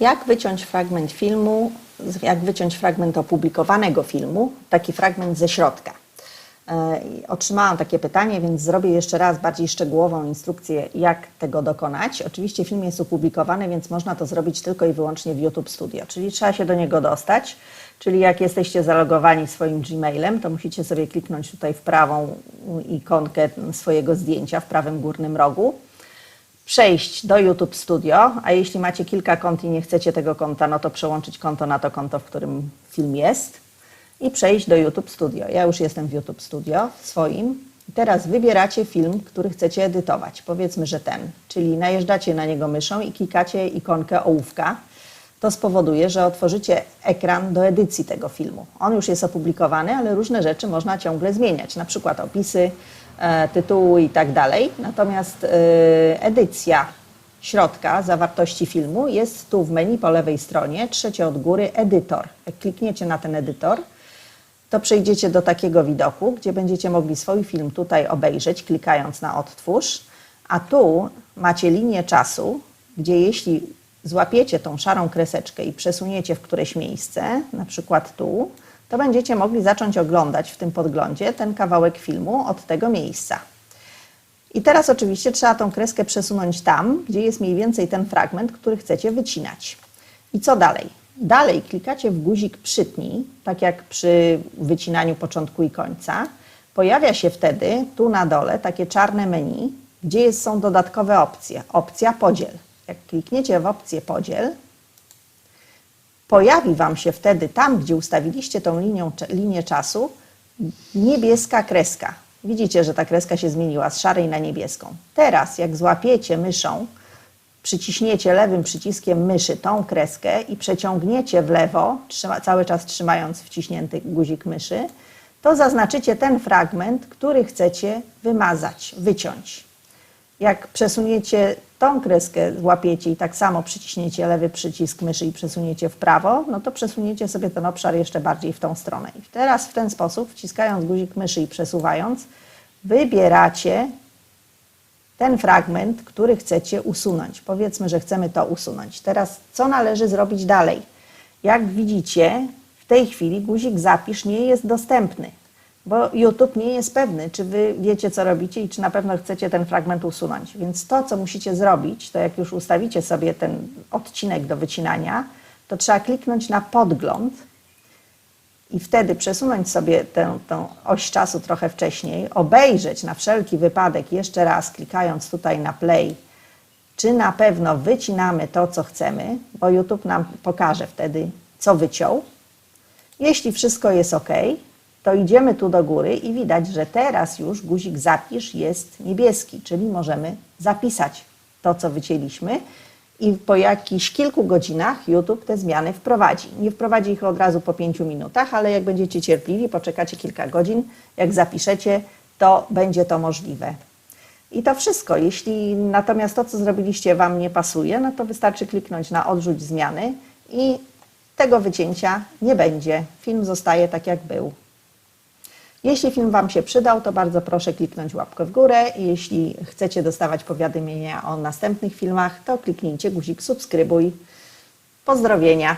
Jak wyciąć fragment filmu, jak wyciąć fragment opublikowanego filmu, taki fragment ze środka? E, Otrzymałam takie pytanie, więc zrobię jeszcze raz bardziej szczegółową instrukcję, jak tego dokonać. Oczywiście film jest opublikowany, więc można to zrobić tylko i wyłącznie w YouTube Studio, czyli trzeba się do niego dostać. Czyli jak jesteście zalogowani swoim Gmailem, to musicie sobie kliknąć tutaj w prawą ikonkę swojego zdjęcia w prawym górnym rogu przejść do YouTube Studio, a jeśli macie kilka kont i nie chcecie tego konta, no to przełączyć konto na to konto, w którym film jest i przejść do YouTube Studio. Ja już jestem w YouTube Studio swoim. Teraz wybieracie film, który chcecie edytować. Powiedzmy, że ten, czyli najeżdżacie na niego myszą i klikacie ikonkę ołówka. To spowoduje, że otworzycie ekran do edycji tego filmu. On już jest opublikowany, ale różne rzeczy można ciągle zmieniać, na przykład opisy, e, tytuły i tak. Natomiast e, edycja środka zawartości filmu jest tu w menu po lewej stronie, trzecie od góry, edytor. Jak klikniecie na ten edytor, to przejdziecie do takiego widoku, gdzie będziecie mogli swój film tutaj obejrzeć, klikając na odtwórz, a tu macie linię czasu, gdzie jeśli złapiecie tą szarą kreseczkę i przesuniecie w któreś miejsce, na przykład tu, to będziecie mogli zacząć oglądać w tym podglądzie ten kawałek filmu od tego miejsca. I teraz oczywiście trzeba tą kreskę przesunąć tam, gdzie jest mniej więcej ten fragment, który chcecie wycinać. I co dalej? Dalej klikacie w guzik przytnij, tak jak przy wycinaniu początku i końca. Pojawia się wtedy tu na dole takie czarne menu, gdzie są dodatkowe opcje. Opcja podziel. Jak klikniecie w opcję podziel, pojawi Wam się wtedy tam, gdzie ustawiliście tą linią, linię czasu, niebieska kreska. Widzicie, że ta kreska się zmieniła z szarej na niebieską. Teraz, jak złapiecie myszą, przyciśniecie lewym przyciskiem myszy tą kreskę i przeciągniecie w lewo, trzyma, cały czas trzymając wciśnięty guzik myszy, to zaznaczycie ten fragment, który chcecie wymazać, wyciąć. Jak przesuniecie tą kreskę, złapiecie i tak samo przyciśniecie lewy przycisk myszy i przesuniecie w prawo, no to przesuniecie sobie ten obszar jeszcze bardziej w tą stronę. I teraz w ten sposób, wciskając guzik myszy i przesuwając, wybieracie ten fragment, który chcecie usunąć. Powiedzmy, że chcemy to usunąć. Teraz co należy zrobić dalej? Jak widzicie, w tej chwili guzik zapisz nie jest dostępny, bo YouTube nie jest pewny, czy wy wiecie, co robicie i czy na pewno chcecie ten fragment usunąć. Więc to, co musicie zrobić, to jak już ustawicie sobie ten odcinek do wycinania, to trzeba kliknąć na podgląd i wtedy przesunąć sobie tę, tę oś czasu trochę wcześniej, obejrzeć na wszelki wypadek jeszcze raz, klikając tutaj na play, czy na pewno wycinamy to, co chcemy, bo YouTube nam pokaże wtedy, co wyciął. Jeśli wszystko jest ok, to idziemy tu do góry i widać, że teraz już guzik zapisz jest niebieski, czyli możemy zapisać to, co wycięliśmy i po jakichś kilku godzinach YouTube te zmiany wprowadzi. Nie wprowadzi ich od razu po pięciu minutach, ale jak będziecie cierpliwi, poczekacie kilka godzin, jak zapiszecie, to będzie to możliwe. I to wszystko. Jeśli natomiast to, co zrobiliście, Wam nie pasuje, no to wystarczy kliknąć na odrzuć zmiany i tego wycięcia nie będzie. Film zostaje tak, jak był. Jeśli film Wam się przydał, to bardzo proszę kliknąć łapkę w górę. Jeśli chcecie dostawać powiadomienia o następnych filmach, to kliknijcie guzik subskrybuj. Pozdrowienia.